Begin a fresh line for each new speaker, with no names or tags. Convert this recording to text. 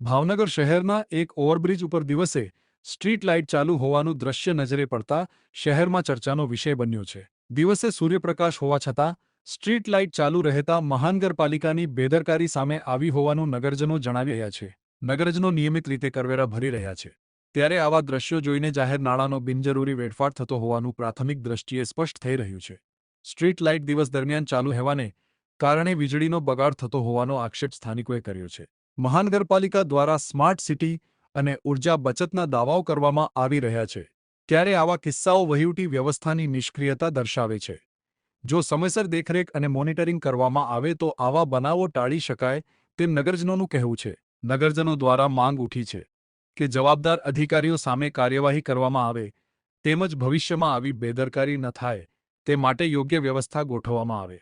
ભાવનગર શહેરના એક ઓવરબ્રિજ ઉપર દિવસે સ્ટ્રીટ લાઇટ ચાલુ હોવાનું દ્રશ્ય નજરે પડતા શહેરમાં ચર્ચાનો વિષય બન્યો છે. દિવસે સૂર્યપ્રકાશ હોવા છતાં, સ્ટ્રીટ લાઇટ ચાલુ રહેતા મહાનગરપાલિકાની બેદરકારી સામે આવી હોવાનું નગરજનો જણાવી રહ્યા છે. નગરજનો નિયમિત રીતે કરવેરા ભરી રહ્યા છે. ત્યારે આવા દ્રશ્યો જોઈને જાહેર નાણાંનો બિનજરૂરી વેડફાટ થતો હોવાનું પ્રાથમિક દ્રષ્ટિએ સ્પષ્ટ થઈ રહ્યું છે. સ્ટ્રીટ લાઇટ દિવસ દરમિયાન ચાલુ રહેવાને કારણે વીજળીનો બગાડ થતો હોવાનો આક્ષેપ સ્થાનિકોએ કર્યો છે. મહાનગરપાલિકા દ્વારા સ્માર્ટ સિટી અને ઊર્જા બચતના દાવાઓ કરવામાં આવી રહ્યા છે, ત્યારે આવા કિસ્સાઓ વહીવટી વ્યવસ્થાની નિષ્ક્રિયતા દર્શાવે છે. જો સમયસર દેખરેખ અને મોનિટરિંગ કરવામાં આવે તો આવા બનાવો ટાળી શકાય તેમ નગરજનોનું કહેવું છે. નગરજનો દ્વારા માંગ ઉઠી છે કે જવાબદાર અધિકારીઓ સામે કાર્યવાહી કરવામાં આવે, તેમજ ભવિષ્યમાં આવી બેદરકારી ન થાય, તે માટે યોગ્ય વ્યવસ્થા ગોઠવવામાં આવે.